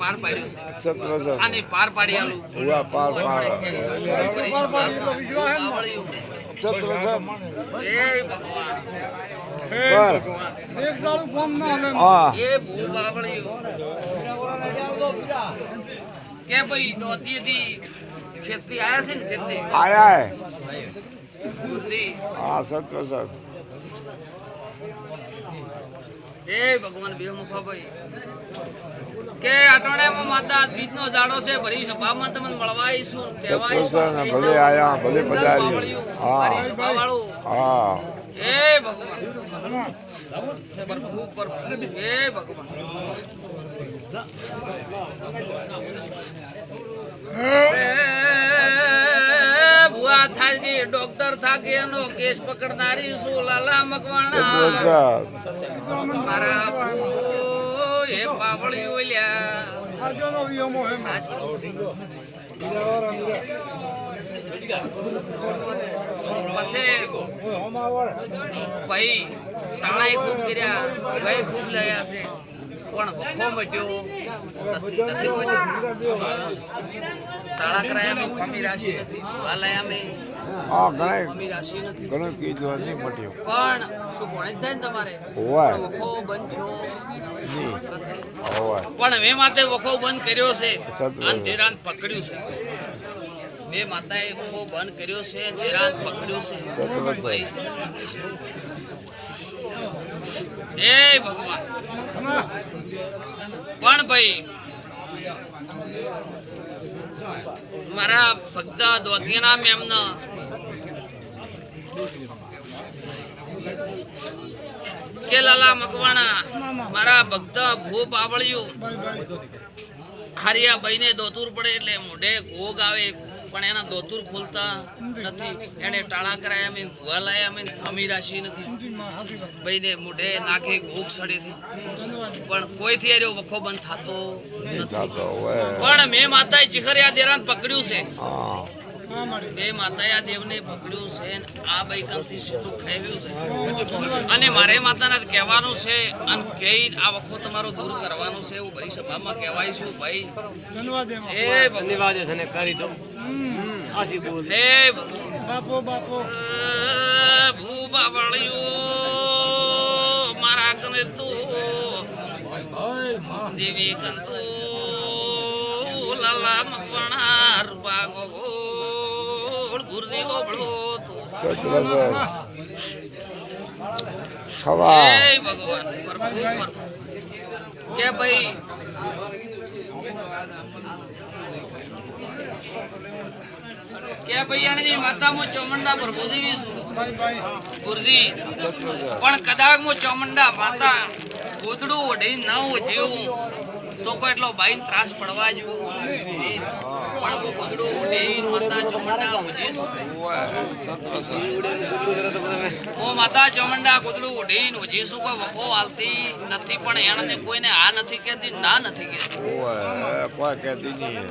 પાર પાડ્યું આને પાર પાડી આલું ઉવા પાર પાર પરી સભામાં આવળ્યું. સત્ર એ ભગવાન પર હા. એ ભૂપ આવળ્યું કે ભાઈ નોતીથી ખેતી આયા છે ને ખેતી આયા હે. એ ભગવાન બે મુખા ભાઈ કે અટોણેમાં માતા બીજનો જાડો છે ભરી સભામાં તમને મળવાઈશું કહેવાઈશું. ભલે આયા, ભલે પધારી. હા. હા એ ભગવાન પ્રભુ પ્રભુ હે ભગવાન એ ભુવા ડોક્ટર થાકે, એનો કેસ પકડનારી શું લાલા મકવાણા. મારા એ પાવળી ઓલ્યા. પછી ભાઈ તાળાએ ખૂબ કર્યા, ભાઈ ખૂબ લયા છે. પણ ભખો મટ્યો. તાળા કરાયા મેં ખમી રાશિ નથી. ભૂવા લાયા મેં હા ઘણા ખમી રાશિ નથી. ઘણું કીધું પણ શું ભણે થાય ને તમારે? હોવાય. વખો બંધ છો. હોવાય પણ મેં માતે વખો બંધ કર્યો છે. અને ધીરાન પકડ્યું છે. મેં માતાએ વખો બંધ કર્યો છે ધીરાન પકડ્યું છે. ભાઈ. એ ભગવાન. પણ ભાઈ મારા ભક્ત દોધિયાના મેમના. કે લાલા મકવાણા, મારા ભક્ત ભૂપ આવળ્યું હારિયા ભાઈને દોતુર પડે એટલે મોઢે ઘોગ આવે. પણ એના દોતુર ખોલતા નથી. એને ટાળા કરાયા મેં ભૂવા લાયા મેં અમી રાશિ નથી. ભાઈને મોઢે નાખે ઘોગ સડે છે. પણ કોઈથી એનો વખો બંધ થતો નથી. પણ મેં માતાએ ચિખરિયા દેરાન પકડ્યું છે. બે માતાએ દેવને પકડ્યું છે ને આ બૈકંથી સીધું ખેવ્યું છે. અને મારે માતાને કહેવાનું છે અને કહી આ વખો તમારો દૂર કરવાનું છે એવું ભાઈ સભામાં કહેવાય છું ભાઈ? એ ધન્યવાદ કરી દો આશી બોલ? હે બાપો બાપો. ભૂબા વળ્યું મારા કને તું દેવી કંતુ લાલા મકવાણા રૂપા ગોગોળ ગુરદી ગોબળો સત્ર ખવા હે ભગવાન. કે ભાઈ? કે ભાઈ આની માતામાં ચોમંડા પ્રભુ દેવી છું. ગુરદી પણ કદાચ હું ચોમંડા માતા ગોદડું ઓઢી ના જેવું તો કોઈ એટલો ભાઈ ત્રાસ પડવા જેવો પણ હું ગોદડું ઓઢી માતા ચોમંડા ઉજી છું. હું માતા ચોમંડા, ગોદડું ઓઢીને ઉજીશું કોઈ વખો હાલતી નથી, પણ એણે કોઈને આ નથી કહેતી, ના નથી કહેતી. કોઈ કહેતી નહીં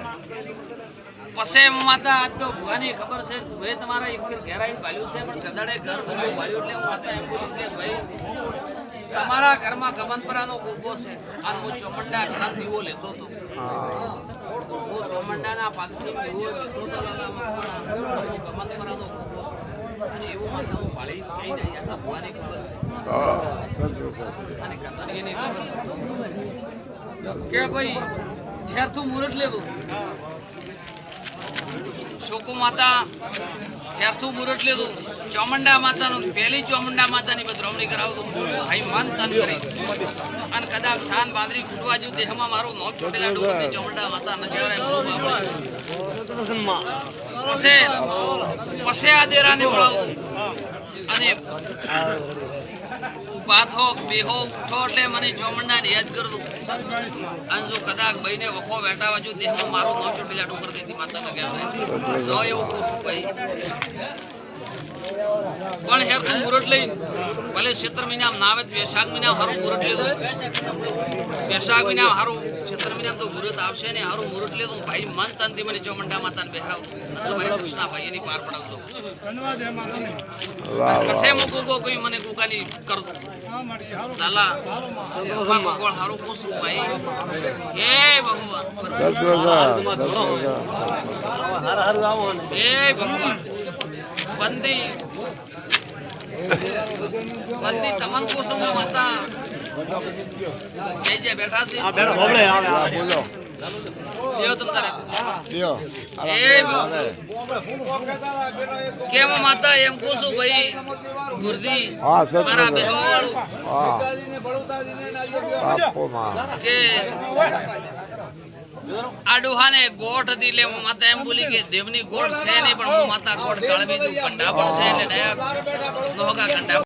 માતા, આજ તો ભુવાની ખબર છે, ભુએ તમારા એક ફીર ઘેર આવીને ભાલ્યું છે, પણ ચદાડે ઘર બધું ભાલ્યું એટલે માતા એમ બોલી કે, ભાઈ તમારા ઘરમાં ગમનપરાનો ગોગો છે. અને હું ચોમંડા ઘણા દીવો લેતો હતો. હું. ચોમંડાના પાકથી દીવો લેતો હતો. હું ગમનપરાનો ગોગો અને એવું મને હું પાળી કહી દઈ આ ભગવાને ખબર છે. અને કતરીને ખબર છે. કે ભાઈ ઘેર તું મુહૂર્ત લેવું. શોકુ માતા ઘેરથું મુહૂર્ત લીધું ચોમંડા માતાનું, પહેલી ચોમંડા માતાની બદરવણી કરાવતો ભાઈ મન તન કરી અને કદાચ શાન બાંદરી ખૂટવા જેવું દેહમાં મારું નોમ છોટેલા ડોકરની ચોમંડા માતા ન કહેવાય પછે, પછી આ દેરાને બોલાવું અને ઊભા થો, બેહો, ઉઠો એટલે મને ચોમંડા ને યાદ કરું અને જો કદાચ ભાઈને વખો બેઠા બાજુ દેહમાં મારું નોમ ચોટેલા ડોકર દીધી માતા ન કહેવાય જો એવું પૂછું ભાઈ પણ હેર તું મુરટ લઈને ભલે ક્ષેત્ર મહિના ના આવે તો વૈશાખ મહિના હારું મુરટ લીધું. વૈશાખ મહિના હારું છેતર મહિનામાં તો મુરત આવશે ને હારું મુરટ લીધું. ભાઈ મન તનથી મને ચોમંડા માતાને બેહરાવતો મારી તમારી ભાઈ એની પાર પડાવતો વાહ કસે વાહ હું કોઈ મને કુકાની કરતો લાલા ભગવાન હારું પૂછું ભાઈ. હે ભગવાન. સદગુરુ સદગુરુ હે ભગવાન. પૂછું હું માતા. જય જય બેઠા છે. હા બોલો. દેવ તમ તારે. લ્યો એ કેમ માતા એમ પૂછું ભાઈ ગુરદી મારા બેહોળ. હા. આપો માં કે આ ડોહાને ગોઠ હતી એટલે માતા એમ બોલી કે દેવની ગોઠ છે નહીં, પણ માતા ગોઠ કાળવી દઉં. કંડા પણ છે એટલે ડાયા દોહગા કંડા.